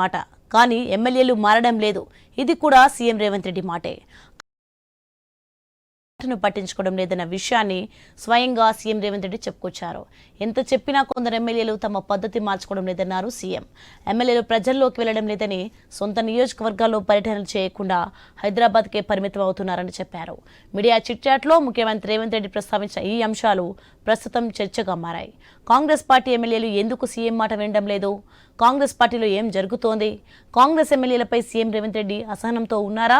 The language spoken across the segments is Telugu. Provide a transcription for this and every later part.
మాట. కానీ ఎమ్మెల్యేలు మారడం లేదు. ఇది కూడా సీఎం రేవంత్ రెడ్డి మాటే. మాటను పట్టించుకోవడం లేదన్న విషయాన్ని స్వయంగా సీఎం రేవంత్ రెడ్డి చెప్పుకొచ్చారు. ఎంత చెప్పినా కొందరు ఎమ్మెల్యేలు తమ పద్ధతి మార్చుకోవడం లేదన్నారు సీఎం. ఎమ్మెల్యేలు ప్రజల్లోకి వెళ్ళడం లేదని సొంత నియోజకవర్గాల్లో పర్యటనలు చేయకుండా హైదరాబాద్కే పరిమితం అవుతున్నారని చెప్పారు. మీడియా చిట్చాట్లో ముఖ్యమంత్రి రేవంత్ రెడ్డి ప్రస్తావించిన ఈ అంశాలు ప్రస్తుతం చర్చగా మారాయి. కాంగ్రెస్ పార్టీ ఎమ్మెల్యేలు ఎందుకు సీఎం మాట వినడం లేదు? కాంగ్రెస్ పార్టీలో ఏం జరుగుతోంది? కాంగ్రెస్ ఎమ్మెల్యేలపై సీఎం రేవంత్ రెడ్డి అసహనంతో ఉన్నారా?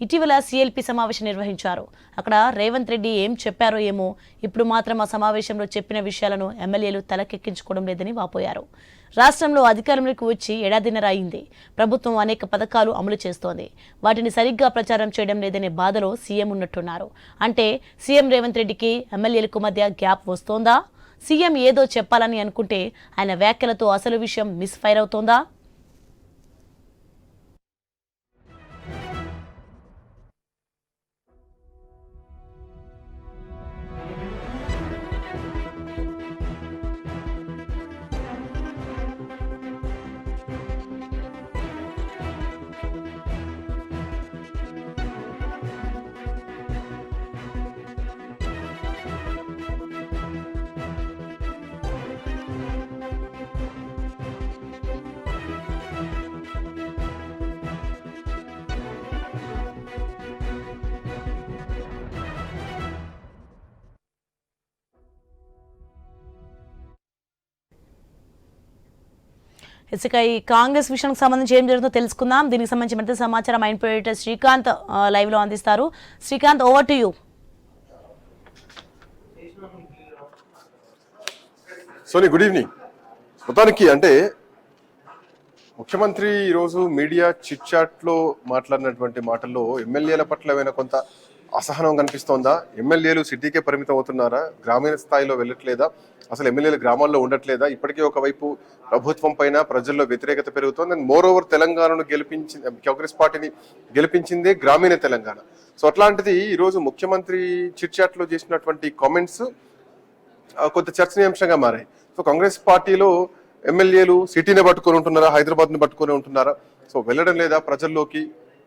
ఇటీవల సీఎల్పీ సమావేశం నిర్వహించారు. అక్కడ రేవంత్ రెడ్డి ఏం చెప్పారో ఏమో ఇప్పుడు మాత్రం ఆ సమావేశంలో చెప్పిన విషయాలను ఎమ్మెల్యేలు తలకెక్కించుకోవడం లేదని వాపోయారు. రాష్ట్రంలో అధికారంలోకి వచ్చి ఏడాదిన్నర అయింది. ప్రభుత్వం అనేక పథకాలు అమలు చేస్తోంది. వాటిని సరిగ్గా ప్రచారం చేయడం లేదనే బాధలో సీఎం ఉన్నట్టున్నారు. అంటే సీఎం రేవంత్ రెడ్డికి ఎమ్మెల్యేలకు మధ్య గ్యాప్ వస్తోందా? సీఎం ఏదో చెప్పాలని అనుకుంటే ఆయన వ్యాఖ్యలతో అసలు విషయం మిస్ఫైర్ అవుతోందా? ఇసుక ఈ కాంగ్రెస్ విషయానికి సంబంధించి ఏం జరుగుతుందో తెలుసుకుందాం. దీనికి సంబంధించి మరింత సమాచారం మైండ్ ఎడిటర్ శ్రీకాంత్ లైవ్లో లైవ్లో అందిస్తారు. Srikanth over to you Soni good evening మొత్తానికి అంటే ముఖ్యమంత్రి ఈరోజు మీడియా చిట్లో మాట్లాడినటువంటి మాటల్లో ఎమ్మెల్యేల పట్ల ఏమైనా కొంత అసహనం కనిపిస్తోందా? ఎమ్మెల్యేలు సిటీకే పరిమితం అవుతున్నారా గ్రామీణ స్థాయిలో వెళ్ళట్లేదా? అసలు ఎమ్మెల్యేలు గ్రామాల్లో ఉండట్లేదా? ఇప్పటికే ఒకవైపు ప్రభుత్వం పైన ప్రజల్లో వ్యతిరేకత పెరుగుతోంది. అండ్ మోర్ ఓవర్ తెలంగాణను గెలిపించి కాంగ్రెస్ పార్టీని గెలిపించిందే గ్రామీణ తెలంగాణ. సో అట్లాంటిది ఈరోజు ముఖ్యమంత్రి చిట్చాట్లో చేసినటువంటి కామెంట్స్ ఆ, కొంత చర్చనీయాంశంగా మారాయి. సో కాంగ్రెస్ పార్టీలో ఎమ్మెల్యేలు సిటీని పట్టుకొని ఉంటున్నారా? హైదరాబాద్ని పట్టుకొని ఉంటున్నారా? సో వెళ్ళడం లేదా ప్రజల్లోకి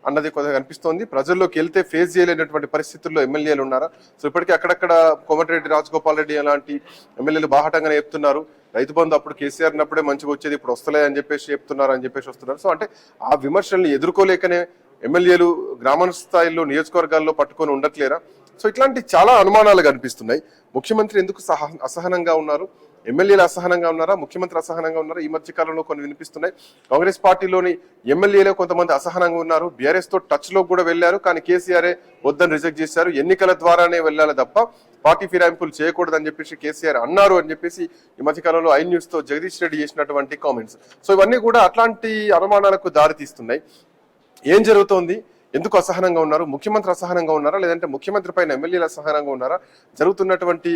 అన్నది కొంత కనిపిస్తోంది. ప్రజల్లోకి వెళ్తే ఫేస్ చేయలేనటువంటి పరిస్థితుల్లో ఎమ్మెల్యేలు ఉన్నారా? సో ఇప్పటికీ అక్కడక్కడ కోమటిరెడ్డి రాజగోపాల్ రెడ్డి అలాంటి ఎమ్మెల్యేలు బాహటంగానే చెప్తున్నారు. రైతు బంధు అప్పుడు కేసీఆర్ ఉన్నప్పుడే మంచిగా వచ్చేది ఇప్పుడు వస్తలే అని చెప్పేసి చెప్తున్నారు అని చెప్పేసి వస్తున్నారు. సో అంటే ఆ విమర్శల్ని ఎదుర్కోలేకనే ఎమ్మెల్యేలు గ్రామ స్థాయిలో నియోజకవర్గాల్లో పట్టుకొని ఉండట్లేరా? సో ఇట్లాంటి చాలా అనుమానాలు కనిపిస్తున్నాయి. ముఖ్యమంత్రి ఎందుకు సహ అసహనంగా ఉన్నారు? ఎమ్మెల్యేలు అసహనంగా ఉన్నారా? ముఖ్యమంత్రి అసహనంగా ఉన్నారా? ఈ మధ్య కాలంలో కొన్ని వినిపిస్తున్నాయి. కాంగ్రెస్ పార్టీలోని ఎమ్మెల్యేలే కొంతమంది అసహనంగా ఉన్నారు. బీఆర్ఎస్తో టచ్లో కూడా వెళ్ళారు కానీ కేసీఆర్ వద్దని రిజెక్ట్ చేశారు. ఎన్నికల ద్వారానే వెళ్ళాలి తప్ప పార్టీ ఫిరాయింపులు చేయకూడదని చెప్పేసి కేసీఆర్ అన్నారు అని చెప్పేసి ఈ మధ్య కాలంలో ఐ న్యూస్తో జగదీష్ రెడ్డి చేసినటువంటి కామెంట్స్. సో ఇవన్నీ కూడా అట్లాంటి అనుమానాలకు దారి తీస్తున్నాయి ఏం జరుగుతోంది? ఎందుకు అసహనంగా ఉన్నారు? ముఖ్యమంత్రి అసహనంగా ఉన్నారా? లేదంటే ముఖ్యమంత్రి పైన ఎమ్మెల్యేలు అసహనంగా ఉన్నారా? జరుగుతున్నటువంటి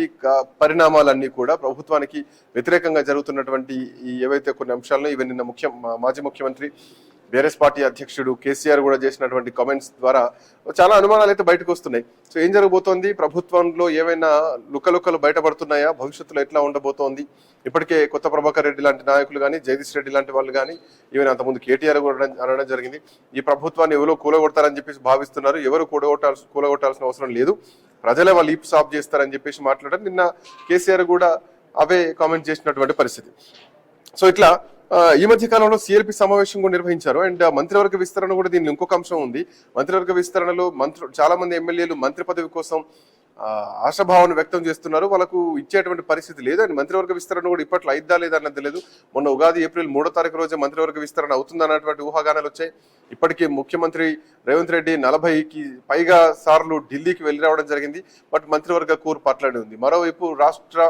పరిణామాలన్నీ కూడా ప్రభుత్వానికి వ్యతిరేకంగా జరుగుతున్నటువంటి ఏవైతే కొన్ని అంశాలను ఇవి నిన్న ముఖ్య మాజీ ముఖ్యమంత్రి బీఆర్ఎస్ పార్టీ అధ్యక్షుడు కేసీఆర్ కూడా చేసినటువంటి కామెంట్స్ ద్వారా చాలా అనుమానాలు అయితే బయటకు వస్తున్నాయి. సో ఏం జరగబోతోంది? ప్రభుత్వంలో ఏవైనా లుకలుకలు బయటపడుతున్నాయా? భవిష్యత్తులో ఎట్లా ఉండబోతోంది? ఇప్పటికే కొత్త ప్రభాకర్ రెడ్డి లాంటి నాయకులు కానీ జగదీష్ రెడ్డి లాంటి వాళ్ళు కానీ ఈవెన్ అంతకుముందు కేటీఆర్ కూడా అనడం- జరిగింది. ఈ ప్రభుత్వాన్ని ఎవరో కూలగొడతారని చెప్పేసి భావిస్తున్నారు. ఎవరు కూడగొట్టాల్సి కూలగొట్టాల్సిన అవసరం లేదు. ప్రజలే వాళ్ళు లీప్ సాప్ చేస్తారని చెప్పేసి మాట్లాడారు నిన్న కేసీఆర్ కూడా అవే కామెంట్ చేసినటువంటి పరిస్థితి. సో ఇట్లా ఈ మధ్య కాలంలో సిఎల్పి సమావేశం కూడా నిర్వహించారు. అండ్ ఆ మంత్రివర్గ విస్తరణ కూడా దీని ఇంకొక అంశం ఉంది. మంత్రివర్గ విస్తరణలో మంత్రు చాలా మంది ఎమ్మెల్యేలు మంత్రి పదవి కోసం ఆశాభావం ఆశాభావాన్ని వ్యక్తం చేస్తున్నారు. వాళ్ళకు ఇచ్చేటువంటి పరిస్థితి లేదు. అండ్ మంత్రివర్గ విస్తరణ కూడా ఇప్పట్లో అయిద్దా లేదా అన్నది లేదు. మొన్న ఉగాది ఏప్రిల్ మూడో తారీఖు రోజు మంత్రివర్గ విస్తరణ అవుతుందన్నటువంటి ఊహాగానాలు వచ్చాయి. ఇప్పటికే ముఖ్యమంత్రి రేవంత్ రెడ్డి నలభైకి పైగా సార్లు ఢిల్లీకి వెళ్ళి రావడం జరిగింది. బట్ మంత్రివర్గ కూరు పట్లాడి ఉంది. మరోవైపు రాష్ట్ర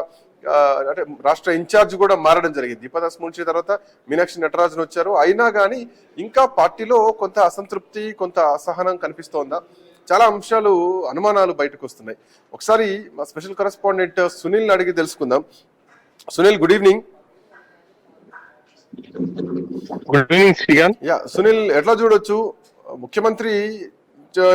అంటే రాష్ట్ర ఇన్ఛార్జ్ కూడా మారడం జరిగింది. దీపదాస్ మున్షి తర్వాత మీనాక్షి నటరాజన్ వచ్చారు. అయినా కానీ ఇంకా పార్టీలో కొంత అసంతృప్తి కొంత అసహనం కనిపిస్తోందా? చాలా అంశాలు అనుమానాలు బయటకు వస్తున్నాయి. ఒకసారి మా స్పెషల్ కరెస్పాండెంట్ సునీల్ అడిగి తెలుసుకుందాం. Sunil good evening. Good evening Srikanth. Yeah Sunil ఎట్లా చూడొచ్చు? ముఖ్యమంత్రి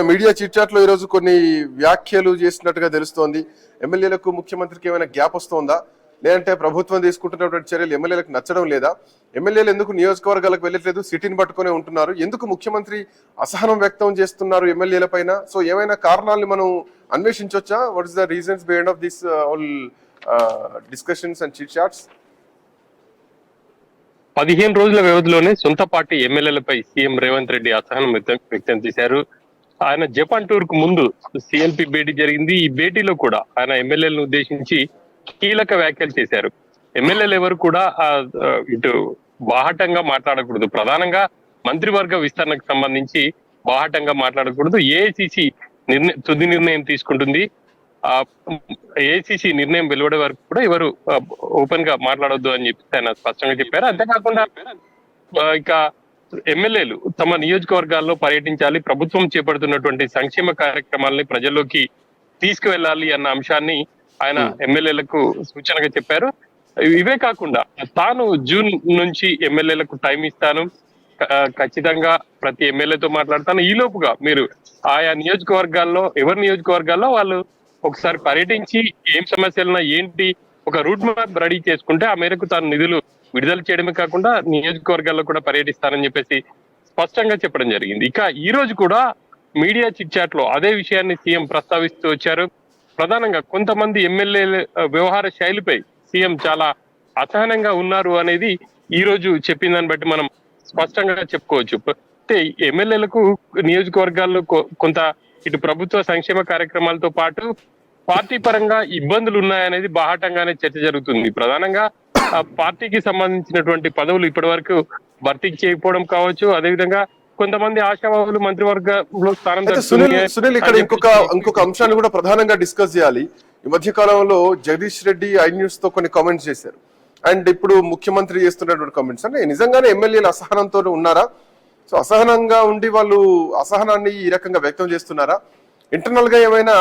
మీడియా చిట్చాట్లో ఈరోజు కొన్ని వ్యాఖ్యలు చేసినట్టుగా తెలుస్తోంది. ఎమ్మెల్యేలకు ముఖ్యమంత్రికి ఏమైనా గ్యాప్ వస్తోందా? లేదంటే ప్రభుత్వం తీసుకుంటున్నటువంటి చర్యలు ఎమ్మెల్యేలకు నచ్చడం లేదా? ఎమ్మెల్యేలు ఎందుకు నియోజకవర్గాలకు వెళ్ళట్లేదు? సిటీని పట్టుకునే ఉంటున్నారు. ఎందుకు ముఖ్యమంత్రి అసహనం వ్యక్తం చేస్తున్నారు ఎమ్మెల్యేల పైన? సో ఏమైనా కారణాలను మనం అన్వేషించవచ్చా what is the reasons behind of this all discussions and chit chats పదిహేను రోజుల వ్యవధిలోనే సొంత పార్టీ ఎమ్మెల్యేలపై సీఎం రేవంత్ రెడ్డి అసహనం వ్యక్తం చేశారు. ఆయన జపాన్ టూర్కు ముందు సిఎల్పి భేటీ జరిగింది. ఈ భేటీలో కూడా ఆయన ఎమ్మెల్యేలను ఉద్దేశించి కీలక వ్యాఖ్యలు చేశారు. ఎమ్మెల్యేలు ఎవరు కూడా ఇటు బాహటంగా మాట్లాడకూడదు. ప్రధానంగా మంత్రివర్గ విస్తరణకు సంబంధించి బాహటంగా మాట్లాడకూడదు. ఏఐసిసి నిర్ణయం తుది నిర్ణయం తీసుకుంటుంది. ఆ ఏఐసిసి నిర్ణయం వెలువడే వరకు కూడా ఎవరు ఓపెన్గా మాట్లాడొద్దు అని చెప్పి ఆయన స్పష్టంగా చెప్పారు. అంతేకాకుండా ఆ, ఇక ఎమ్మెల్యేలు తమ నియోజకవర్గాల్లో పర్యటించాలి ప్రభుత్వం చేపడుతున్నటువంటి సంక్షేమ కార్యక్రమాలని ప్రజల్లోకి తీసుకువెళ్ళాలి అన్న అంశాన్ని ఆయన ఎమ్మెల్యేలకు సూచనగా చెప్పారు. ఇవే కాకుండా తాను జూన్ నుంచి ఎమ్మెల్యేలకు టైం ఇస్తాను. ఖచ్చితంగా ప్రతి ఎమ్మెల్యేతో మాట్లాడతాను. ఈ లోపుగా మీరు ఆయా నియోజకవర్గాల్లో ఎవరి నియోజకవర్గాల్లో వాళ్ళు ఒకసారి పర్యటించి ఏం సమస్యలున్నా ఏంటి ఒక రూట్ మ్యాప్ రెడీ చేసుకుంటే ఆ మేరకు తాను నిధులు విడుదల చేయడమే కాకుండా నియోజకవర్గాల్లో కూడా పర్యటిస్తానని చెప్పేసి స్పష్టంగా చెప్పడం జరిగింది. ఇక ఈ రోజు కూడా మీడియా చిట్ చాట్లో అదే విషయాన్ని సీఎం ప్రస్తావిస్తూ వచ్చారు. ప్రధానంగా కొంతమంది ఎమ్మెల్యే వ్యవహార శైలిపై సీఎం చాలా అసహనంగా ఉన్నారు అనేది ఈ రోజు చెప్పిన దాన్ని బట్టి మనం స్పష్టంగా చెప్పుకోవచ్చు. అయితే ఎమ్మెల్యేలకు నియోజకవర్గాల్లో కొంత ఇటు ప్రభుత్వ సంక్షేమ కార్యక్రమాలతో పాటు పార్టీ పరంగా ఇబ్బందులు ఉన్నాయనేది బాహాటంగానే చర్చ జరుగుతుంది. ప్రధానంగా పార్టీకి సంబంధించినటువంటి పదవులు ఇప్పటి వరకు భర్తీ చేయకపోవడం కావచ్చు అదేవిధంగా కొంతమంది ఆశావాహులు మంత్రివర్గంలో స్థానం సునీల్ సునీల్ ఇక్కడ ఇంకొక ఇంకొక అంశాన్ని కూడా ప్రధానంగా డిస్కస్ చేయాలి. ఈ మధ్య కాలంలో జగదీష్ రెడ్డి ఐ న్యూస్తో కొన్ని కామెంట్స్ చేశారు. అండ్ ఇప్పుడు ముఖ్యమంత్రి చేస్తున్నటువంటి కామెంట్స్. అంటే నిజంగానే ఎమ్మెల్యేలు అసహనంతో ఉన్నారా? సో అసహనంగా ఉండి వాళ్ళు అసహనాన్ని ఈ రకంగా వ్యక్తం చేస్తున్నారా? ఇంటర్నల్గా ఏమైనా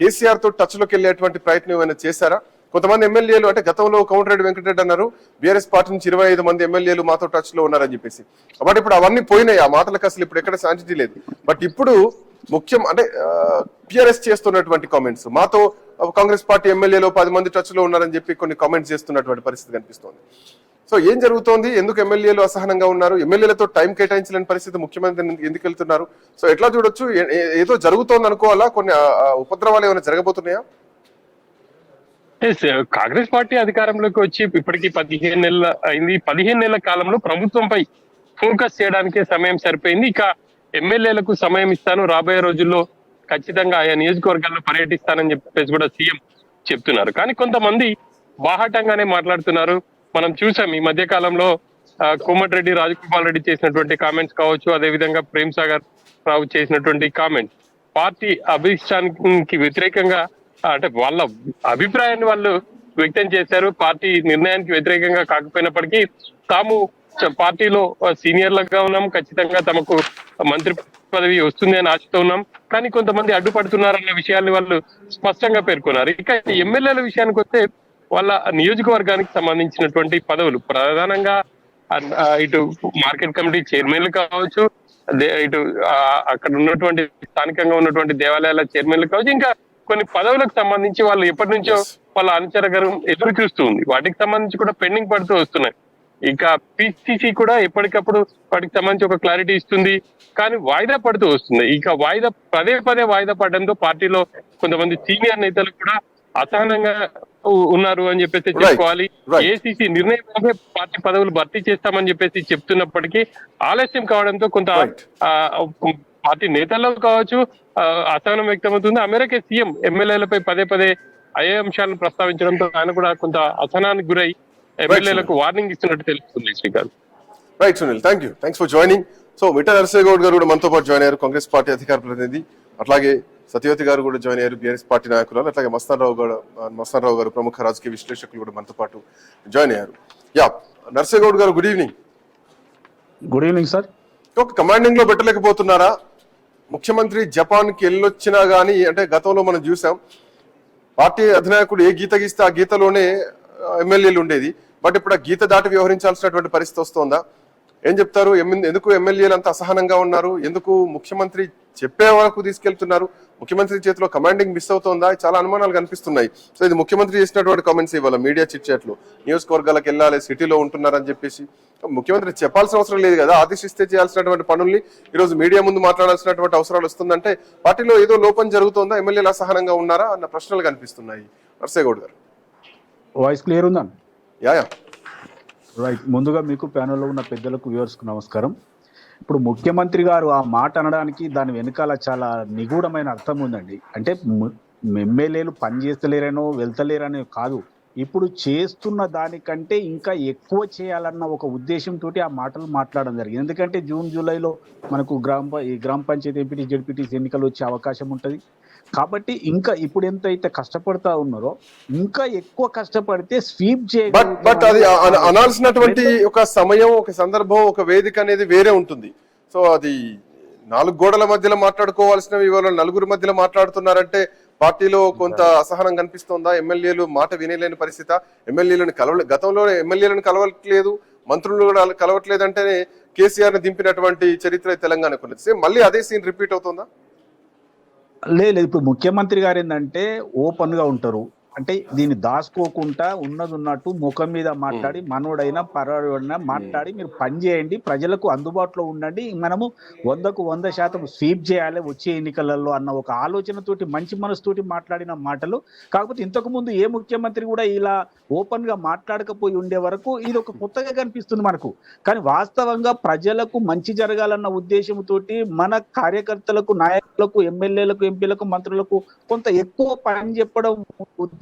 కేసీఆర్తో టచ్లోకి వెళ్ళేటువంటి ప్రయత్నం ఏమైనా చేశారా? కొంతమంది ఎమ్మెల్యేలు అంటే గతంలో కోమటిరెడ్డి వెంకటరెడ్డి అన్నారు బీఆర్ఎస్ పార్టీ నుంచి ఇరవై ఐదు మంది ఎమ్మెల్యేలు మాతో టచ్లో ఉన్నారని చెప్పేసి. కాబట్టి ఇప్పుడు అవన్నీ పోయినాయి ఆ మాటలకు అసలు ఇప్పుడు ఎక్కడ శాంటిటీ లేదు. బట్ ఇప్పుడు ముఖ్యం అంటే పిఆర్ఎస్ చేస్తున్నటువంటి కామెంట్స్ మాతో కాంగ్రెస్ పార్టీ ఎమ్మెల్యేలు పది మంది టచ్లో ఉన్నారని చెప్పి కొన్ని కామెంట్స్ చేస్తున్నటువంటి పరిస్థితి కనిపిస్తోంది. సో ఏం జరుగుతోంది? ఎందుకు ఎమ్మెల్యేలు అసహనంగా ఉన్నారు? ఎమ్మెల్యేలతో టైం కేటాయించలేని పరిస్థితి ముఖ్యమంత్రి ఎందుకు వెళ్తున్నారు? సో ఎట్లా చూడొచ్చు? ఏదో జరుగుతోంది అనుకోవాలా? కొన్ని ఉపద్రవాలు ఏమైనా జరగబోతున్నాయా? Uh, కాంగ్రెస్ పార్టీ అధికారంలోకి వచ్చి ఇప్పటికి పదిహేను నెలల అయింది. పదిహేను నెలల కాలంలో ప్రభుత్వంపై ఫోకస్ చేయడానికే సమయం సరిపోయింది. ఇక ఎమ్మెల్యేలకు సమయం ఇస్తాను. రాబోయే రోజుల్లో ఖచ్చితంగా ఆయా నియోజకవర్గాల్లో పర్యటిస్తానని చెప్పేసి కూడా సీఎం చెప్తున్నారు. కానీ కొంతమంది బాహాటంగానే మాట్లాడుతున్నారు. మనం చూసాం ఈ మధ్య కాలంలో కోమటిరెడ్డి రాజగోపాల్ రెడ్డి చేసినటువంటి కామెంట్స్ కావచ్చు అదేవిధంగా ప్రేమ్ సాగర్ రావు చేసినటువంటి కామెంట్స్. పార్టీ అభిష్టానికి వ్యతిరేకంగా అంటే వాళ్ళ అభిప్రాయాన్ని వాళ్ళు వ్యక్తం చేశారు. పార్టీ నిర్ణయానికి వ్యతిరేకంగా కాకపోయినప్పటికీ తాము పార్టీలో సీనియర్లుగా ఉన్నాం. ఖచ్చితంగా తమకు మంత్రి పదవి వస్తుంది అని ఆశతో ఉన్నాం. కానీ కొంతమంది అడ్డుపడుతున్నారన్న విషయాన్ని వాళ్ళు స్పష్టంగా పేర్కొన్నారు. ఇక ఎమ్మెల్యేల విషయానికి వస్తే వాళ్ళ నియోజకవర్గానికి సంబంధించినటువంటి పదవులు ప్రధానంగా ఇటు మార్కెట్ కమిటీ చైర్మన్లు కావచ్చు ఇటు అక్కడ ఉన్నటువంటి స్థానికంగా ఉన్నటువంటి దేవాలయాల చైర్మన్లు కావచ్చు ఇంకా కొన్ని పదవులకు సంబంధించి వాళ్ళు ఎప్పటి నుంచో వాళ్ళ అనుచరగరం ఎదురు చూస్తూ ఉంది. వాటికి సంబంధించి కూడా పెండింగ్ పడుతూ వస్తున్నాయి. ఇక పిసిసి కూడా ఎప్పటికప్పుడు వాటికి సంబంధించి ఒక క్లారిటీ ఇస్తుంది. కానీ వాయిదా పడుతూ వస్తుంది. ఇక వాయిదా పదే పదే వాయిదా పడడంతో పార్టీలో కొంతమంది సీనియర్ నేతలు కూడా అసహనంగా ఉన్నారు అని చెప్పేసి. చెప్పుకోవాలి. ఏసీసీ నిర్ణయం పార్టీ పదవులు భర్తీ చేస్తామని చెప్పేసి చెప్తున్నప్పటికీ ఆలస్యం కావడంతో కొంత పార్టీ నేతల్లో కావచ్చు అసహనం వ్యక్తమవుతుంది. అమెరికా సీఎం ఎమ్మెల్యేలపై పదే పదే అయ్యే అంశాలను ప్రస్తావించడంతో ఆయన కూడా కొంత అసహనానికి గురై ఎమ్మెల్యేలకు వార్నింగ్ ఇస్తున్నట్టు తెలుస్తుంది Srikanth. Right Sunil thank you thanks for joining so Mitta Narasimha Goud garu కూడా మనతో పాటు జాయిన్ అయ్యారు. కాంగ్రెస్ పార్టీ అధికార ప్రతినిధి. అట్లాగే సత్యవతి గారు కూడా జాయిన్ అయ్యారు. బీఆర్ఎస్ పార్టీ నాయకులు అట్లాగే మస్తాన్ రావు గారు మస్తాన్ రావు గారు ప్రముఖ రాజకీయ విశ్లేషకులు కూడా మనతో పాటు జాయిన్ అయ్యారు. యా నరసింహ గౌడ్ గారు good evening good evening sir ఒక కమాండింగ్లో పెట్టలేకపోతున్నారా? ముఖ్యమంత్రి జపాన్కి వెళ్ళొచ్చినా కానీ అంటే గతంలో మనం చూసాం పార్టీ అధినాయకుడు ఏ గీత గీస్తే ఆ గీతలోనే ఎమ్మెల్యేలు ఉండేది. బట్ ఇప్పుడు ఆ గీత దాటి వ్యవహరించాల్సినటువంటి పరిస్థితి వస్తోందా? ఏం చెప్తారు? ఎందుకు ఎమ్మెల్యేలు అంత అసహనంగా ఉన్నారు? ఎందుకు ముఖ్యమంత్రి చెప్పే వరకు తీసుకెళ్తున్నారు? ముఖ్యమంత్రి చేతిలో కమాండింగ్ మిస్ అవుతోందా? చాలా అనుమానాలు కనిపిస్తున్నాయి. సో ఇది ముఖ్యమంత్రి చేసినటువంటి కామెంట్స్ ఇవాళ మీడియా చిట్చాట్లు. నియోజకవర్గాలకు వెళ్ళాలి సిటీలో ఉంటున్నారని చెప్పేసి. ముఖ్యమంత్రి చెప్పాల్సిన అవసరం లేదు కదా? ఆదేశిస్తే చేయాల్సినటువంటి పనుల్ని ఈరోజు మీడియా ముందు మాట్లాడాల్సినటువంటి అవసరాలు వస్తుందంటే పార్టీలో ఏదో లోపం జరుగుతోందా? ఎమ్మెల్యేలు అసహనంగా ఉన్నారా? అన్న ప్రశ్నలు కనిపిస్తున్నాయి. నర్సేగౌడ్ గారు. వాయిస్ క్లియర్ ఉందా? Yeah yeah. రైట్. ముందుగా మీకు ప్యానెల్లో ఉన్న పెద్దలకు వ్యూవర్స్కు నమస్కారం. ఇప్పుడు ముఖ్యమంత్రి గారు ఆ మాట అనడానికి దాని వెనకాల చాలా నిగూఢమైన అర్థం ఉందండి. అంటే ఎమ్మెల్యేలు పని చేస్తలేరనో వెళ్తలేరనో కాదు. ఇప్పుడు చేస్తున్న దానికంటే ఇంకా ఎక్కువ చేయాలన్న ఒక ఉద్దేశంతో ఆ మాటలు మాట్లాడడం జరిగింది. ఎందుకంటే జూన్ జూలైలో మనకు గ్రామ ప- ఈ గ్రామ పంచాయతీ ఎంపీటీ జడ్పీటీసీ ఎన్నికలు వచ్చే అవకాశం ఉంటుంది. కాబట్టి ఇంకా ఇప్పుడు ఎంత అయితే కష్టపడతా ఉన్నారో ఇంకా ఎక్కువ కష్టపడితే స్వీప్ బట్ బట్ అది అనాల్సినటువంటి ఒక సమయం ఒక సందర్భం ఒక వేదిక అనేది వేరే ఉంటుంది. సో అది నాలుగు గోడల మధ్యలో మాట్లాడుకోవాల్సినవి ఇవాళ నలుగురు మధ్యలో మాట్లాడుతున్నారంటే పార్టీలో కొంత అసహనం కనిపిస్తోందా? ఎమ్మెల్యేలు మాట వినేలేని పరిస్థితి. ఎమ్మెల్యేలను కలవ గతంలో ఎమ్మెల్యేలను కలవట్లేదు మంత్రులు కూడా కలవట్లేదు అంటేనే కేసీఆర్ని దింపినటువంటి చరిత్ర తెలంగాణకు ఉన్నది. మళ్ళీ అదే సీన్ రిపీట్ అవుతుందా? లేదు ఇప్పుడు ముఖ్యమంత్రి గారు ఏంటంటే ఓపెన్గా ఉంటారు. అంటే దీన్ని దాచుకోకుండా ఉన్నది ఉన్నట్టు ముఖం మీద మాట్లాడి మనోడైనా పరవాడైనా మాట్లాడి మీరు పని చేయండి ప్రజలకు అందుబాటులో ఉండండి. మనము వందకు వంద శాతం స్వీప్ చేయాలి వచ్చే ఎన్నికలలో అన్న ఒక ఆలోచనతోటి మంచి మనసుతోటి మాట్లాడిన మాటలు. కాకపోతే ఇంతకు ముందు ఏ ముఖ్యమంత్రి కూడా ఇలా ఓపెన్గా మాట్లాడకపోయి ఉండే వరకు ఇది ఒక కొత్తగా కనిపిస్తుంది మనకు. కానీ వాస్తవంగా ప్రజలకు మంచి జరగాలన్న ఉద్దేశంతో మన కార్యకర్తలకు నాయకులకు ఎమ్మెల్యేలకు ఎంపీలకు మంత్రులకు కొంత ఎక్కువ పని చెప్పడం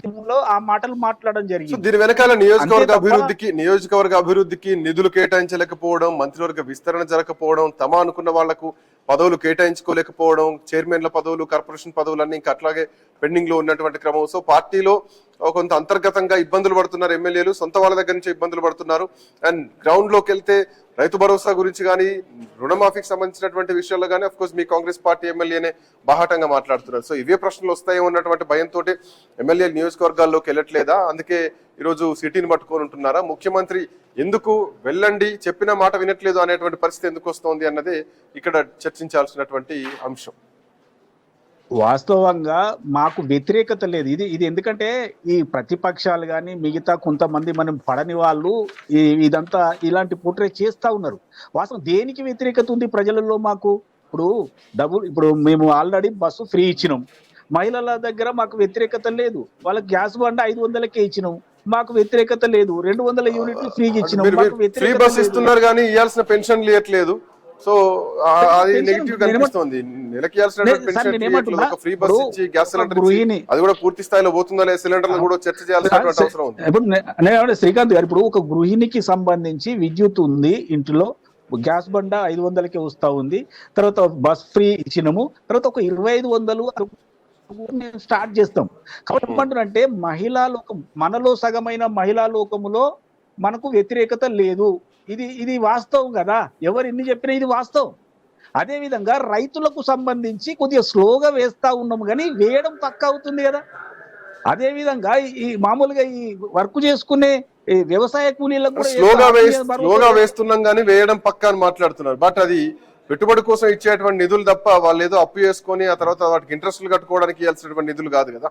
ఉద్యమంలో ఆ మాటలు మాట్లాడడం జరిగింది. దీని వెనకాల నియోజకవర్గ అభివృద్ధికి నియోజకవర్గ అభివృద్ధికి నిధులు కేటాయించలేకపోవడం మంత్రివర్గ విస్తరణ జరగకపోవడం తమ అనుకున్న వాళ్ళకు పదవులు కేటాయించుకోలేకపోవడం చైర్మన్ల పదవులు కార్పొరేషన్ పదవులు అన్ని ఇంకా అట్లాగే పెండింగ్లో ఉన్నటువంటి క్రమం. సో పార్టీలో కొంత అంతర్గతంగా ఇబ్బందులు పడుతున్నారు ఎమ్మెల్యేలు సొంత వాళ్ళ దగ్గర నుంచి ఇబ్బందులు పడుతున్నారు. అండ్ గ్రౌండ్లోకి వెళ్తే రైతు భరోసా గురించి కానీ రుణమాఫీకి సంబంధించినటువంటి విషయాల్లో కానీ అఫ్ కోర్స్ మీ కాంగ్రెస్ పార్టీ ఎమ్మెల్యేనే బాహాటంగా మాట్లాడుతున్నారు. సో ఇవే ప్రశ్నలు వస్తాయో ఉన్నటువంటి భయంతో ఎమ్మెల్యే నియోజకవర్గాల్లోకి వెళ్ళట్లేదా? అందుకే ఈరోజు సిటీని పట్టుకొని ఉంటున్నారా? ముఖ్యమంత్రి ఎందుకు వెళ్ళండి చెప్పిన మాట వినట్లేదు అనేటువంటి పరిస్థితి ఎందుకు వస్తోంది అన్నది ఇక్కడ చర్చించాల్సినటువంటి అంశం. వాస్తవంగా మాకు వ్యతిరేకత లేదు. ఇది ఇది ఎందుకంటే ఈ ప్రతిపక్షాలు కానీ మిగతా కొంతమంది మనం పడని వాళ్ళు ఈ ఇదంతా ఇలాంటి పోర్ట్రేట్ చేస్తా ఉన్నారు. వాస్తవం దేనికి వ్యతిరేకత ఉంది ప్రజలలో మాకు? ఇప్పుడు డబుల్ ఇప్పుడు మేము ఆల్రెడీ బస్సు ఫ్రీ ఇచ్చినాం. మహిళల దగ్గర మాకు వ్యతిరేకత లేదు. వాళ్ళకి గ్యాస్ బండ ఐదు వందలకే ఇచ్చినాం. మాకు వ్యతిరేకత లేదు. రెండు వందల యూనిట్లు ఫ్రీగా ఇచ్చినాం. మాకు ఫ్రీ వ్యతిరేకత. ఇస్తున్నారు కానీ ఇవ్వాల్సిన పెన్షన్ ఇవ్వట్లేదు సో అది నెగిటివ్ కనిపిస్తోంది. ఫ్రీ బస్ ఇచ్చి గ్యాస్ సిలిండర్ అది కూడా పూర్తి స్థాయిలో పోతుందా లేదా? సిలిండర్లు కూడా చర్చ చేయాల్సినటువంటి అవసరం ఉంది. ఇప్పుడు శ్రీకాంత్ గారు ఇప్పుడు ఒక గృహిణికి సంబంధించి విద్యుత్ ఉంది ఇంట్లో గ్యాస్ బండ ఐదు వందలకి వస్తా ఉంది తర్వాత బస్ ఫ్రీ ఇచ్చినాము తర్వాత ఒక ఇరవై ఐదు వందలు మేము స్టార్ట్ చేస్తాం. కాబట్టి ఏమంటున్నంటే మహిళా లోకం మనలో సగమైన మహిళా లోకములో మనకు వ్యతిరేకత లేదు. ఇది ఇది వాస్తవం కదా. ఎవరు ఎన్ని చెప్పినా ఇది వాస్తవం. అదే విధంగా రైతులకు సంబంధించి కొద్దిగా స్లోగా వేస్తా ఉన్నాం కానీ వేయడం తక్కువ అవుతుంది కదా. అదే విధంగా ఈ మామూలుగా ఈ వర్క్ చేసుకునే వ్యవసాయ కూలీలకు స్లోగా స్లోగా వేస్తున్నాం కానీ వేయడం పక్కా అని మాట్లాడుతున్నారు. బట్ అది పెట్టుబడి కోసం ఇచ్చేటువంటి నిధులు తప్ప వాళ్ళు ఏదో అప్పు చేసుకొని ఆ తర్వాత వాటికి ఇంట్రెస్ట్లు కట్టుకోవడానికి ఇవ్వాల్సినటువంటి నిధులు కాదు కదా.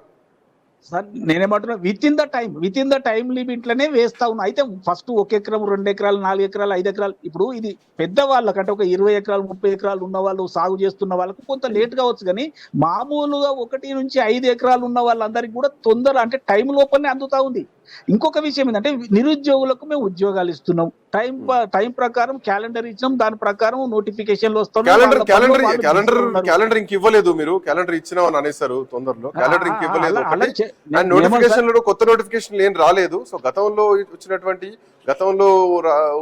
సార్ నేనేమంటున్నా within the time within the time లిమిట్లోనే వేస్తా ఉన్నా. అయితే ఫస్ట్ ఒక ఎకరం రెండు ఎకరాలు నాలుగు ఎకరాలు ఐదు ఎకరాలు ఇప్పుడు ఇది పెద్ద వాళ్ళకంటే ఒక ఇరవై ఎకరాలు ముప్పై ఎకరాలు ఉన్న వాళ్ళు సాగు చేస్తున్న వాళ్ళకు కొంత లేట్ కావచ్చు కానీ మామూలుగా ఒకటి నుంచి ఐదు ఎకరాలు ఉన్న వాళ్ళందరికీ కూడా తొందర అంటే టైం లోపలనే అందుతా ఉంది. ఇంకొక విషయం ఏంటంటే నిరుద్యోగులకు మేము ఉద్యోగాలు ఇస్తున్నాం. టైం టైం ప్రకారం క్యాలెండర్ ఇచ్చినాం దాని ప్రకారం నోటిఫికేషన్లు వస్తున్నాయి. Calendar calendar calendar. క్యాలెండర్ ఇంక ఇవ్వలేదు మీరు. క్యాలెండర్ ఇచ్చినామని అనేసారు తొందరలో. క్యాలెండర్ ఇంక ఇవ్వలేదు అలా- అలా ఒకటి చే- అండ్ నేను- నోటిఫికేషన్లో కొత్త నోటిఫికేషన్ ఏం రాలేదు. సో గతంలో వచ్చినటువంటి గతంలో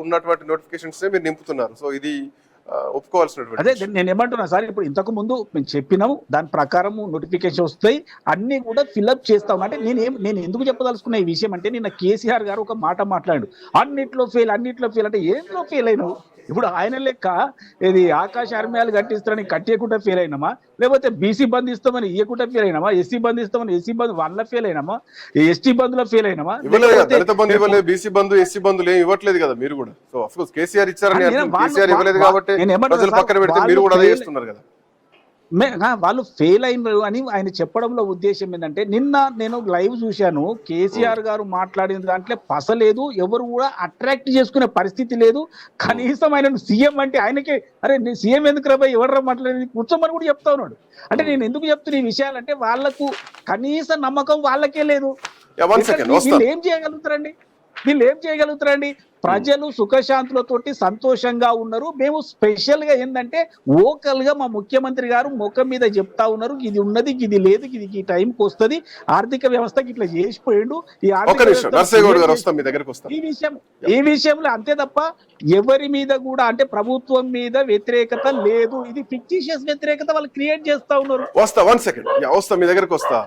ఉన్నటువంటి నోటిఫికేషన్స్ మీరు నింపుతున్నారు. సో ఇది ఒప్పుకోవాల్సినటువంటి అదే. నేను ఏమంటున్నా సార్ ఇప్పుడు ఇంతకు ముందు మేము చెప్పినాము దాని ప్రకారం నోటిఫికేషన్ వస్తాయి అన్ని కూడా ఫిల్అప్ చేస్తాం అంటే నేను ఏం నేను ఎందుకు చెప్పదలుచుకున్న ఈ విషయం అంటే నిన్న కేసీఆర్ గారు ఒక మాట మాట్లాడు అన్నిట్లో ఫెయిల్ అన్నిట్లో ఫెయిల్ అంటే ఏంట్లో ఫెయిల్ అయినావు? ఇప్పుడు ఆయన లెక్క ఇది ఆకాశ అర్మయాలు కట్టిస్తారని కట్టేయకుండా ఫెయిల్ అయినామా? లేకపోతే బీసీ బంద్ ఇస్తామని ఇవ్వకుండా ఫెయిల్ అయినామా? ఎస్సీ బంద్ ఇస్తామని ఎస్సీ బంద్ వన్లో ఫెయిల్ అయినామా? ఎస్టీ బంద్లో ఫెయిల్ అయినామా? దళిత బంధు ఇవ్వలేదు బీసీ బంధు ఎస్సీ బంధులు ఏం ఇవ్వట్లేదు కదా మీరు కూడా. సో అఫ్ కోర్స్ కేసీఆర్ ఇచ్చారని కేసీఆర్ ఇవ్వలేదు కాబట్టి ప్రజలు పక్కన పెడితే వాళ్ళు మీరు కూడా అదే fail- చేస్తున్నారు కదా. వాళ్ళు ఫెయిల్ అయినారు అని ఆయన చెప్పడంలో ఉద్దేశం ఏంటంటే నిన్న నేను లైవ్ చూశాను కేసీఆర్ గారు మాట్లాడిన దాంట్లో పసలేదు ఎవరు కూడా అట్రాక్ట్ చేసుకునే పరిస్థితి లేదు. కనీసం ఆయన సీఎం అంటే ఆయనకే అరే నేను సీఎం ఎందుకు రాబాయి ఎవరు మాట్లాడేది? కూర్చోమని కూడా చెప్తా ఉన్నాడు. అంటే నేను ఎందుకు చెప్తున్నా ఈ విషయాలంటే వాళ్ళకు కనీస నమ్మకం వాళ్ళకే లేదు. ఏం చేయగలుగుతారండి? వీళ్ళు ఏం చేయగలుగుతారండి? ప్రజలు సుఖశాంతులతోటి సంతోషంగా ఉన్నారు. మేము స్పెషల్గా ఏంటంటే ఓకల్గా మా ముఖ్యమంత్రి గారు ముఖం మీద చెప్తా ఉన్నారు. ఇది ఉన్నది ఇది లేదు ఇది ఈ టైంకి వస్తది. ఆర్థిక వ్యవస్థకి ఇట్లా చేసిపోయిండు. ఈ ఈ విషయం ఈ విషయంలో అంతే తప్ప ఎవరి మీద కూడా అంటే ప్రభుత్వం మీద వ్యతిరేకత లేదు. ఇది ఫిక్టిషియస్ వ్యతిరేకత వాళ్ళు క్రియేట్ చేస్తా ఉన్నారు. వస్తా వన్ సెకండ్. యా, వస్తా మీ దగ్గరకు వస్తా.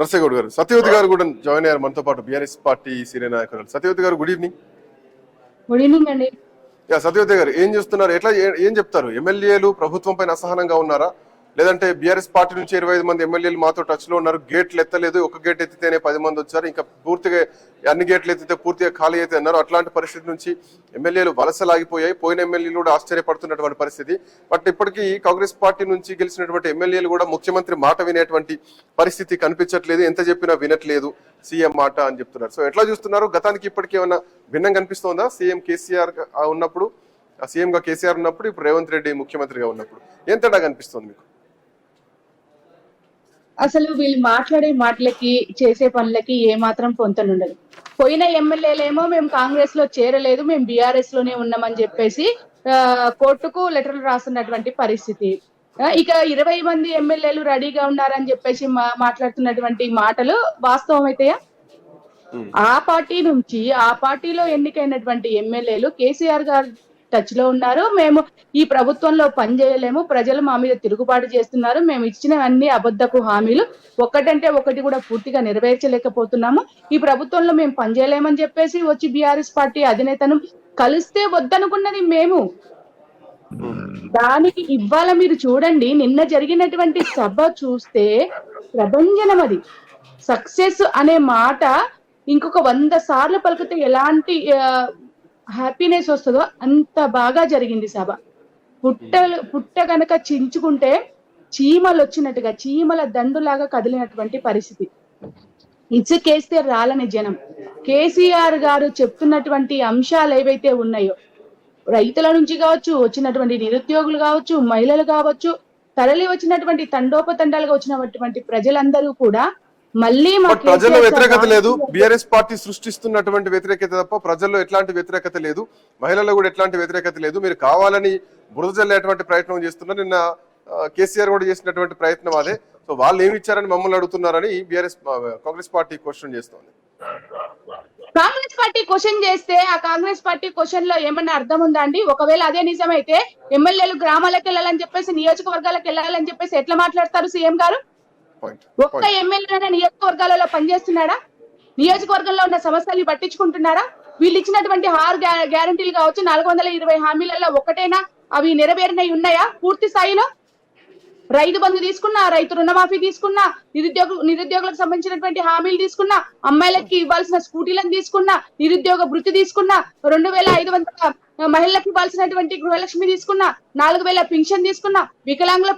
నర్సయ్య గౌడ్ గారు సత్యవతి గారు కూడా జాయిన్ అయ్యారు. మనతో పాటు బీఆర్ఎస్ పార్టీ సీనియర్ నాయకురాలు. సత్యవతి గారు గుడ్ ఈవినింగ్ గుడ్ ఈవినింగ్ అండి యా సత్యవతి గారు ఏం చేస్తున్నారు? ఎట్లా ఏం చెప్తారు? ఎమ్మెల్యేలు ప్రభుత్వం పైన అసహనంగా ఉన్నారా? లేదంటే బీఆర్ఎస్ పార్టీ నుంచి ఇరవై ఐదు మంది ఎమ్మెల్యేలు మాతో టచ్లో ఉన్నారు. గేట్లు ఎత్తలేదు. ఒక గేట్ ఎత్తితేనే పది మంది వచ్చారు. ఇంకా పూర్తిగా అన్ని గేట్లు ఎత్తితే పూర్తిగా ఖాళీ అయితే అన్నారు. అట్లాంటి పరిస్థితి నుంచి ఎమ్మెల్యేలు వలసలాగిపోయాయి. పోయిన ఎమ్మెల్యేలు కూడా ఆశ్చర్యపడుతున్నటువంటి పరిస్థితి. బట్ ఇప్పటికీ కాంగ్రెస్ పార్టీ నుంచి గెలిచినటువంటి ఎమ్మెల్యేలు కూడా ముఖ్యమంత్రి మాట వినేటువంటి పరిస్థితి కనిపించట్లేదు. ఎంత చెప్పినా వినట్లేదు. సీఎం మాట అని చెప్తున్నారు. సో ఎట్లా చూస్తున్నారు? గతానికి ఇప్పటికీ ఏమైనా భిన్నం కనిపిస్తోందా? సీఎం కేసీఆర్ ఆ ఉన్నప్పుడు సీఎంగా కేసీఆర్ ఉన్నప్పుడు ఇప్పుడు రేవంత్ రెడ్డి ముఖ్యమంత్రిగా ఉన్నప్పుడు. ఏం తేడా కనిపిస్తుంది మీకు? అసలు వీళ్ళు మాట్లాడే మాటలకి చేసే పనులకి ఏ మాత్రం పొంతనుండదు పోయిన ఎమ్మెల్యేలేమో మేము కాంగ్రెస్లో చేరలేదు మేము బీఆర్ఎస్లోనే ఉన్నామని చెప్పేసి కోర్టుకు లెటర్లు రాస్తున్నటువంటి పరిస్థితి. ఇక ఇరవై మంది ఎమ్మెల్యేలు రెడీగా ఉన్నారని చెప్పేసి మా మాట్లాడుతున్నటువంటి మాటలు వాస్తవం అయితేయా. ఆ పార్టీ నుంచి ఆ పార్టీలో ఎన్నికైనటువంటి ఎమ్మెల్యేలు కేసీఆర్ గారు టచ్లో ఉన్నారు. మేము ఈ ప్రభుత్వంలో పనిచేయలేము ప్రజలు మా మీద తిరుగుబాటు చేస్తున్నారు. మేము ఇచ్చిన అన్ని అబద్ధపు హామీలు ఒకటంటే ఒకటి కూడా పూర్తిగా నెరవేర్చలేకపోతున్నాము. ఈ ప్రభుత్వంలో మేము పనిచేయలేమని చెప్పేసి వచ్చి బీఆర్ఎస్ పార్టీ అధినేతను కలిస్తే వద్దనుకున్నది మేము. దానికి ఇవాళ మీరు చూడండి. నిన్న జరిగినటువంటి సభ చూస్తే ప్రభంజనం అది. సక్సెస్ అనే మాట ఇంకొక వంద సార్లు పలికితే ఎలాంటి హ్యాపీనెస్ వస్తుందో అంత బాగా జరిగింది సభ. పుట్టలు పుట్ట గనక చించుకుంటే చీమలు వచ్చినట్టుగా చీమల దండులాగా కదిలినటువంటి పరిస్థితి. ఇసుకేస్తే రాలని జనం. కేసీఆర్ గారు చెప్తున్నటువంటి అంశాలు ఏవైతే ఉన్నాయో రైతుల నుంచి కావచ్చు వచ్చినటువంటి నిరుద్యోగులు కావచ్చు మహిళలు కావచ్చు తరలి వచ్చినటువంటి తండోపతండాలుగా వచ్చినటువంటి ప్రజలందరూ కూడా మళ్ళీ ప్రజల్లో వ్యతిరేకత లేదు. బీఆర్ఎస్ పార్టీ సృష్టిస్తున్నటువంటి వ్యతిరేకత తప్ప ప్రజల్లో ఎట్లాంటి వ్యతిరేకత లేదు. మహిళల్లో కూడా ఎట్లాంటి వ్యతిరేకత లేదు. మీరు కావాలని బురద జల్లేటువంటి ప్రయత్నం చేస్తున్నారు. నిన్న కేసీఆర్ కూడా చేసినటువంటి ప్రయత్నం అదే. సో వాళ్ళు ఏమి ఇచ్చారని మమ్మల్ని అడుగుతున్నారని బీఆర్ఎస్ కాంగ్రెస్ పార్టీ క్వశ్చన్ చేస్తోంది. కాంగ్రెస్ పార్టీ క్వశ్చన్ చేస్తే ఆ కాంగ్రెస్ పార్టీ క్వశ్చన్లో ఏమన్నా అర్థం ఉందా అండి? ఒకవేళ అదే నిజమైతే ఎమ్మెల్యేలు గ్రామాలకు వెళ్ళాలని చెప్పేసి నియోజకవర్గాలకు వెళ్ళాలని చెప్పేసి ఎట్లా మాట్లాడతారు సీఎం గారు? ఒక్క ఎమ్మెల్యే నియోజకవర్గాలలో పనిచేస్తున్నాడా? నియోజకవర్గంలో ఉన్న సమస్యలు పట్టించుకుంటున్నారా? వీళ్ళు ఇచ్చినటువంటి ఆరు గ్యా- గ్యారంటీలు కావచ్చు నాలుగు వందల ఇరవై హామీలలో ఒకటేనా? అవి నెరవేరినవి ఉన్నాయా? పూర్తి స్థాయిలో? రైతు బంధు తీసుకున్నా రైతు రుణమాఫీ తీసుకున్నా నిరుద్యోగ నిరుద్యోగులకు సంబంధించినటువంటి హామీలు తీసుకున్నా అమ్మాయిలకి ఇవ్వాల్సిన స్కూటీలను తీసుకున్నా నిరుద్యోగ వృత్తి తీసుకున్నా రెండు వేల ఐదు వందల మహిళలకు ఇవ్వాల్సినటువంటి గృహలక్ష్మి తీసుకున్నా నాలుగు వేల పింఛన్ తీసుకున్నా వికలాంగుల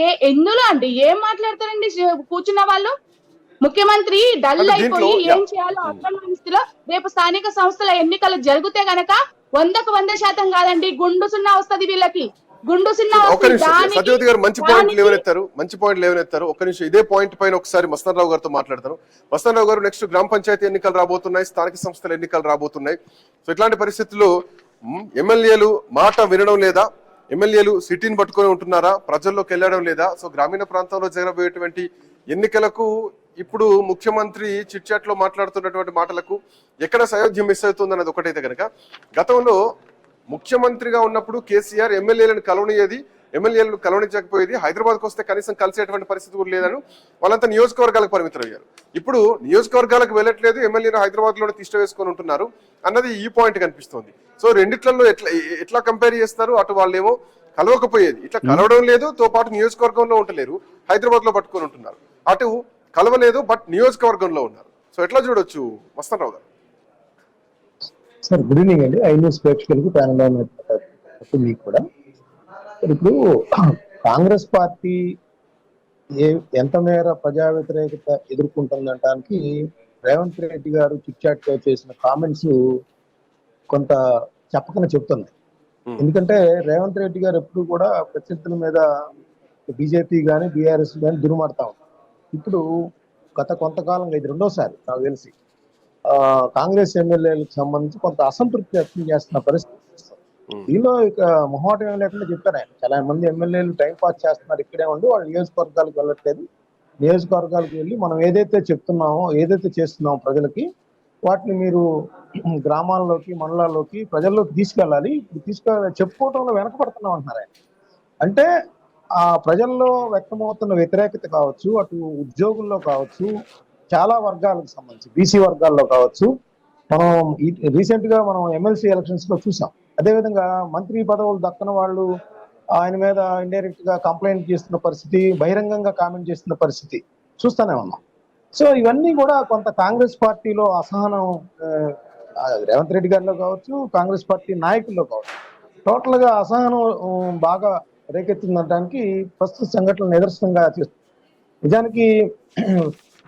ఏ ఎందులో అండి? ఏం మాట్లాడతారండి? కూర్చున్న వాళ్ళు? ముఖ్యమంత్రి డల్ అయిపోయి ఏం చేయాలో అర్థం స్థితిలో రేపు స్థానిక సంస్థల ఎన్నికలు జరిగితే గనక వందకు వంద శాతం కాదండి గుండు సున్నా వస్తది వీళ్ళకి. గుండు సున్నా సత్యవతి గారు మంచి పాయింట్ లేవనెత్తారు మంచి పాయింట్ లేవనెత్తారు ఒక్క నిమిషం ఇదే పాయింట్ పైన ఒకసారి మస్తాన్ రావు గారితో మాట్లాడతాను. మస్తాన్ రావు గారు నెక్స్ట్ గ్రామ పంచాయతీ ఎన్నికలు రాబోతున్నాయి స్థానిక సంస్థల ఎన్నికలు రాబోతున్నాయి. సో ఇట్లాంటి పరిస్థితుల్లో ఎమ్మెల్యేలు మాట వినడం లేదా? ఎమ్మెల్యేలు సిటీని పట్టుకొని ఉంటున్నారా? ప్రజల్లోకి వెళ్ళడం లేదా? సో గ్రామీణ ప్రాంతంలో జరగబోయేటువంటి ఎన్నికలకు ఇప్పుడు ముఖ్యమంత్రి చిట్చాట్లో మాట్లాడుతున్నటువంటి మాటలకు ఎక్కడ సయోధ్యం మిస్ అవుతుంది అన్నది ఒకటైతే కనుక గతంలో ముఖ్యమంత్రిగా ఉన్నప్పుడు కేసీఆర్ ఎమ్మెల్యేలను కలవనియేది ఎమ్మెల్యేలను కలవనించకపోయేది హైదరాబాద్కి వస్తే కనీసం కలిసేటువంటి పరిస్థితి కూడా లేదని వాళ్ళంతా నియోజకవర్గాలకు పరిమితం అయ్యారు ఇప్పుడు నియోజకవర్గాలకు వెళ్ళట్లేదు ఎమ్మెల్యేలు హైదరాబాద్లోనే తిష్ట వేసుకొని ఉంటున్నారు అన్నది ఈ పాయింట్ కనిపిస్తోంది. సో రెండిట్లలో ఎట్లా ఎట్లా కంపేర్ చేస్తారు? అటు వాళ్ళేమో కలవకపోయేది. ఇట్లా కలవడం లేదు తో పాటు నియోజకవర్గంలో ఉండలేరు హైదరాబాద్లో పట్టుకొని ఉంటున్నారు. అటు కలవలేదు బట్ నియోజకవర్గంలో ఉన్నారు. సో ఎట్లా చూడొచ్చు మస్తాన్ రావు గారు? సార్ గుడ్ ఈవినింగ్ అండి. ఐ న్యూస్ ప్రేక్షకులకు ప్యానల్ మీకు కూడా. ఇప్పుడు కాంగ్రెస్ పార్టీ ఏ ఎంత మేర ప్రజా వ్యతిరేకత ఎదుర్కొంటుందనడానికి రేవంత్ రెడ్డి గారు చిట్చాట్లో చేసిన కామెంట్స్ కొంత చెప్పకనే చెప్తున్నాయి Hmm. ఎందుకంటే రేవంత్ రెడ్డి గారు ఎప్పుడు కూడా ప్రత్యర్థుల మీద బీజేపీ కానీ బీఆర్ఎస్ కానీ దురుమాడుతా ఉంటారు ఇప్పుడు గత కొంతకాలంగా ఇది రెండోసారి నాకు తెలిసి ఆ, కాంగ్రెస్ ఎమ్మెల్యేలకు సంబంధించి కొంత అసంతృప్తి వ్యక్తం చేస్తున్న పరిస్థితి. దీనిలో ఇక మొహమాటం ఏం లేకుండా చెప్పారు ఆయన. చాలా మంది ఎమ్మెల్యేలు టైం పాస్ చేస్తున్నారు ఇక్కడే ఉండి వాళ్ళు నియోజకవర్గాలకు వెళ్ళట్లేదు. నియోజకవర్గాలకు వెళ్ళి మనం ఏదైతే చెప్తున్నామో ఏదైతే చేస్తున్నామో ప్రజలకి వాటిని మీరు గ్రామాల్లోకి మండలాల్లోకి ప్రజల్లోకి తీసుకెళ్ళాలి. ఇప్పుడు తీసుకెళ్ళ చెప్పుకోవటంలో వెనకబడుతున్నాం అంటున్నారు ఆయన. అంటే ఆ ప్రజల్లో వ్యక్తమవుతున్న వ్యతిరేకత కావచ్చు అటు ఉద్యోగుల్లో కావచ్చు చాలా వర్గాలకు సంబంధించి బీసీ వర్గాల్లో కావచ్చు. మనం రీసెంట్గా మనం ఎమ్మెల్సీ ఎలక్షన్స్లో చూసాం. అదేవిధంగా మంత్రి పదవులు దక్కన వాళ్ళు ఆయన మీద ఇండైరెక్ట్గా కంప్లైంట్ చేస్తున్న పరిస్థితి బహిరంగంగా కామెంట్ చేస్తున్న పరిస్థితి చూస్తూనే ఉన్నాం. సో ఇవన్నీ కూడా కొంత కాంగ్రెస్ పార్టీలో అసహనం రేవంత్ రెడ్డి గారిలో కావచ్చు కాంగ్రెస్ పార్టీ నాయకుల్లో కావచ్చు. టోటల్గా అసహనం బాగా రేకెత్తిందనడానికి ప్రస్తుత సంఘటనలు నిదర్శనంగా చేస్తుంది నిజానికి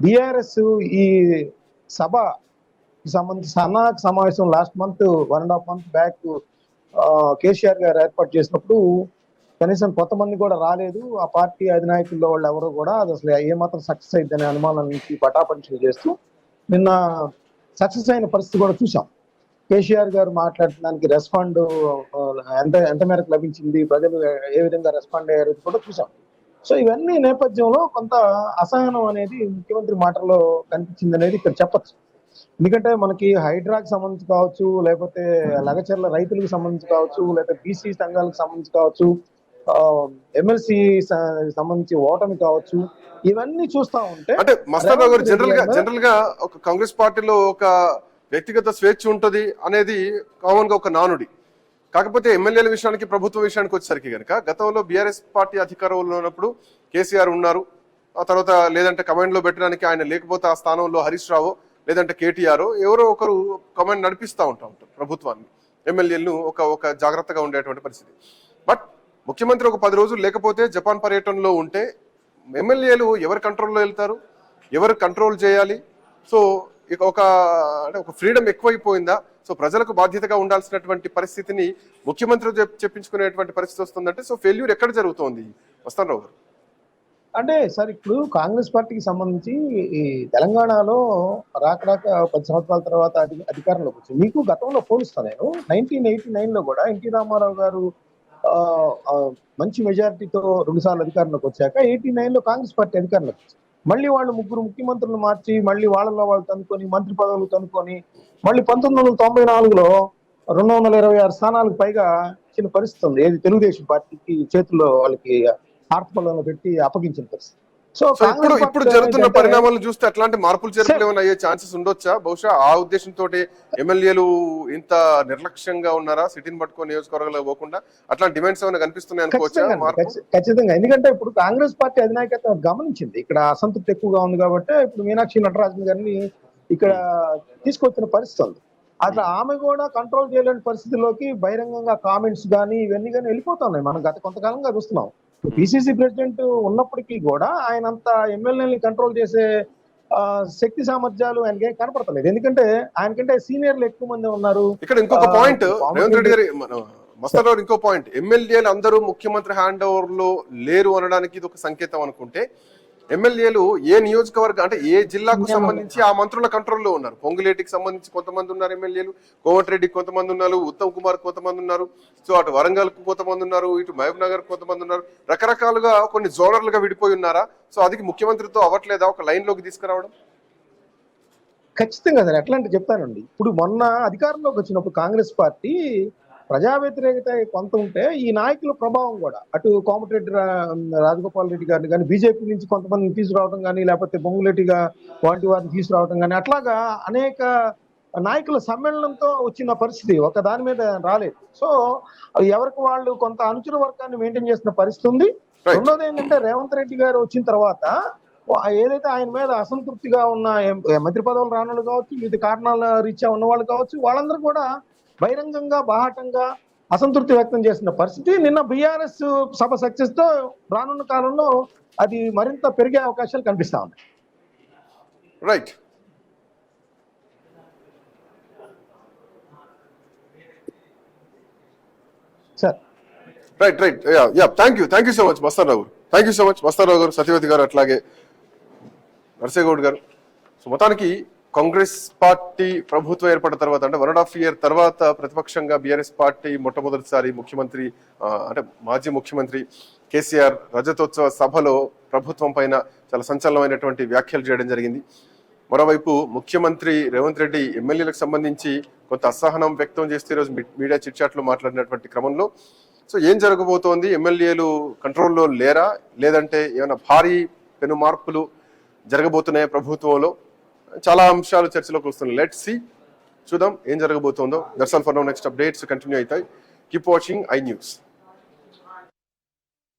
బీఆర్ఎస్ ఈ సభ సంబంధించి సన్నాహక సమావేశం last month one and half month back KCR గారు ఏర్పాటు చేసినప్పుడు కనీసం కొంతమంది కూడా రాలేదు. ఆ పార్టీ అధినాయకుల్లో వాళ్ళు ఎవరు కూడా అది అసలు ఏమాత్రం సక్సెస్ అయిందనే అనుమానం నుంచి పటాపంచలు చేస్తూ నిన్న సక్సెస్ అయిన పరిస్థితి కూడా చూసాం కేసీఆర్ గారు మాట్లాడడానికి రెస్పాండ్ ఎంత ఎంత మేరకు లభించింది ప్రజలు ఏ విధంగా రెస్పాండ్ అయ్యారు కూడా చూసాం సో ఇవన్నీ నేపథ్యంలో కొంత అసహనం అనేది ముఖ్యమంత్రి మాటల్లో కనిపించింది అనేది ఇక్కడ చెప్పచ్చు. ఎందుకంటే మనకి హైడ్రాకి సంబంధించి కావచ్చు లేకపోతే లగచర్ల రైతులకు సంబంధించి కావచ్చు లేకపోతే బీసీ సంఘాలకు సంబంధించి కావచ్చు ఎమ్మెల్సీ సంబంధించి ఓటమి కావచ్చు ఇవన్నీ చూస్తా ఉంటే అంటే మస్తారావు గారు జనరల్గా జనరల్గా ఒక కాంగ్రెస్ పార్టీలో ఒక వ్యక్తిగత స్వేచ్ఛ ఉంటది అనేది కామన్గా ఒక నానుడి. కాకపోతే ఎమ్మెల్యేల విషయానికి ప్రభుత్వ విషయానికి వచ్చేసరికి కనుక గతంలో బీఆర్ఎస్ పార్టీ అధికారంలో ఉన్నప్పుడు కేసీఆర్ ఉన్నారు. ఆ తర్వాత లేదంటే కమాండ్లో పెట్టడానికి ఆయన లేకపోతే ఆ స్థానంలో హరీష్ రావు లేదంటే కేటీఆర్ ఎవరో ఒకరు కమాండ్ నడిపిస్తూ ఉంటా ఉంటారు ప్రభుత్వాన్ని. ఎమ్మెల్యేలను ఒక ఒక జాగ్రత్తగా ఉండేటువంటి పరిస్థితి. బట్ ముఖ్యమంత్రి ఒక పది రోజులు లేకపోతే జపాన్ పర్యటనలో ఉంటే ఎమ్మెల్యేలు ఎవరి కంట్రోల్లో వెళ్తారు? ఎవరు కంట్రోల్ చేయాలి? సో ఇక ఒక అంటే ఒక ఫ్రీడమ్ ఎక్కువైపోయిందా? సో ప్రజలకు బాధ్యతగా ఉండాల్సినటువంటి పరిస్థితిని ముఖ్యమంత్రి చెప్పించుకునేటువంటి పరిస్థితి వస్తుందంటే సో ఫెయిల్యూర్ ఎక్కడ జరుగుతోంది? వస్తాను రావు గారు. అంటే సార్ ఇప్పుడు కాంగ్రెస్ పార్టీకి సంబంధించి ఈ తెలంగాణలో రాక రాక పది సంవత్సరాల తర్వాత అధికారంలోకి వచ్చింది మీకు గతంలో పోలుస్తా నేను. నైన్టీన్ ఎయిటీ నైన్లో కూడా ఎన్టీ రామారావు గారు మంచి మెజారిటీతో రెండు సార్లు అధికారంలోకి వచ్చాక ఎయిటీ నైన్లో కాంగ్రెస్ పార్టీ అధికారంలోకి వచ్చింది. మళ్ళీ వాళ్ళు ముగ్గురు ముఖ్యమంత్రులు మార్చి మళ్ళీ వాళ్ళలో వాళ్ళు తనుకొని మంత్రి పదవులు తనుకొని మళ్ళీ పంతొమ్మిది వందల తొంభై నాలుగులో రెండు వందల ఇరవై ఆరు స్థానాలకు పైగా చిన్న పరిస్థితి ఉంది. ఏది తెలుగుదేశం పార్టీకి చేతుల్లో వాళ్ళకి ఆర్పలను పెట్టి అప్పగించిన పరిస్థితి. సో ఇప్పుడు ఇప్పుడు జరుగుతున్న పరిణామాలు చూస్తే అట్లాంటి మార్పులు చేర్పులు ఏమైనా అయ్యే ఛాన్సెస్ ఉండొచ్చా? బహుశా ఆ ఉద్దేశంతో ఎమ్మెల్యేలు ఇంత నిర్లక్ష్యంగా ఉన్నారా? సిటీని పట్టుకొని నియోజకవర్గాలకు పోకుండా అట్లాంటి డిమాండ్స్ ఏమైనా కనిపిస్తున్నాయి అనుకోవచ్చా? ఖచ్చితంగా ఎందుకంటే ఇప్పుడు కాంగ్రెస్ పార్టీ అధినాయకత్వం గమనించింది. ఇక్కడ అసంతృప్తి ఎక్కువగా ఉంది కాబట్టి ఇప్పుడు మీనాక్షి నటరాజన్ గారిని ఇక్కడ తీసుకొచ్చిన పరిస్థితి ఉంది. అట్లా ఆమె కూడా కంట్రోల్ చేయలేని పరిస్థితిలోకి బహిరంగంగా కామెంట్స్ కానీ ఇవన్నీ కానీ వెళ్ళిపోతున్నాయి. మనం గత కొంతకాలంగా చూస్తున్నాం. పిసిసి ప్రెసిడెంట్ ఉన్నప్పటికీ కూడా ఆయన అంత ఎమ్మెల్యేని కంట్రోల్ చేసే శక్తి సామర్థ్యాలు ఆయనకి కనపడతలేదు. ఎందుకంటే ఆయనకంటే సీనియర్లు ఎక్కువ మంది ఉన్నారు. ఇక్కడ ఇంకొక పాయింట్ రేవంత్ రెడ్డి గారి ఇంకో పాయింట్ ఎమ్మెల్యేలు అందరూ ముఖ్యమంత్రి హ్యాండ్ ఓవర్లో లేరు అనడానికి ఇది ఒక సంకేతం అనుకుంటే ఎమ్మెల్యేలు ఏ నియోజకవర్గం అంటే ఏ జిల్లాకు సంబంధించి ఆ మంత్రుల కంట్రోల్లో ఉన్నారు? పొంగులేటికి సంబంధించి కొంతమంది ఉన్నారు ఎమ్మెల్యేలు కోమటిరెడ్డికి కొంతమంది ఉన్నారు ఉత్తమ్ కుమార్ కొంతమంది ఉన్నారు సో అటు వరంగల్కు కొంతమంది ఉన్నారు ఇటు మహబూబ్ నగర్ కొంతమంది ఉన్నారు. రకరకాలుగా కొన్ని జోనర్లుగా విడిపోయి ఉన్నారా? సో అది ముఖ్యమంత్రితో అవ్వట్లేదా? ఒక లైన్లోకి తీసుకురావడం? ఖచ్చితంగా సార్ ఎట్లా అంటే చెప్తానండి. ఇప్పుడు మొన్న అధికారంలోకి వచ్చినప్పుడు కాంగ్రెస్ పార్టీ ప్రజా వ్యతిరేకత కొంత ఉంటే ఈ నాయకుల ప్రభావం కూడా అటు కోమటిరెడ్డి రాజగోపాల్ రెడ్డి గారిని కానీ బీజేపీ నుంచి కొంతమందిని తీసుకురావడం కానీ లేకపోతే బొంగులెడ్డిగా వంటి వారిని తీసుకురావడం కానీ అట్లాగా అనేక నాయకుల సమ్మేళనంతో వచ్చిన పరిస్థితి ఒక దాని మీద రాలేదు సో ఎవరికి వాళ్ళు కొంత అనుచర వర్గాన్ని మెయింటైన్ చేసిన పరిస్థితి ఉంది. రెండోది ఏంటంటే రేవంత్ రెడ్డి గారు వచ్చిన తర్వాత ఏదైతే ఆయన మీద అసంతృప్తిగా ఉన్న మంత్రి పదవులు రానులు కావచ్చు వివిధ కారణాల రీత్యా ఉన్న వాళ్ళు కావచ్చు వాళ్ళందరూ కూడా బహిరంగంగా బాహాటంగా అసంతృప్తి వ్యక్తం చేసిన పరిస్థితి. నిన్న బీఆర్ఎస్ సభ సక్సెస్తో రానున్న కాలంలో అది మరింత పెరిగే అవకాశాలు కనిపిస్తా ఉన్నాయి. Right sir right right yeah yeah thank you thank you so much Mastarao గారు thank you so much Mastarao గారు సత్యవతి గారు అట్లాగే నర్సేగౌడ్ గారు. సో మొత్తానికి కాంగ్రెస్ పార్టీ ప్రభుత్వం ఏర్పడిన తర్వాత అంటే వన్ అండ్ హాఫ్ ఇయర్ తర్వాత ప్రతిపక్షంగా బీఆర్ఎస్ పార్టీ మొట్టమొదటిసారి ముఖ్యమంత్రి అంటే మాజీ ముఖ్యమంత్రి కేసీఆర్ రజతోత్సవ సభలో ప్రభుత్వం పైన చాలా సంచలనమైనటువంటి వ్యాఖ్యలు చేయడం జరిగింది. మరోవైపు ముఖ్యమంత్రి రేవంత్ రెడ్డి ఎమ్మెల్యేలకు సంబంధించి కొంత అసహనం వ్యక్తం చేస్తే ఈరోజు మీ- మీడియా చిట్చాట్లు మాట్లాడినటువంటి క్రమంలో సో ఏం జరగబోతోంది? ఎమ్మెల్యేలు కంట్రోల్లో లేరా? లేదంటే ఏమైనా భారీ పెను మార్పులు జరగబోతున్నాయా ప్రభుత్వంలో? చాలా అంశాలు చర్చలోకి వస్తున్నాయి. లెట్ సి చూద్దాం ఏం జరగబోతోందో. Darshan for next updates continue అవుతాయి. Keep watching I news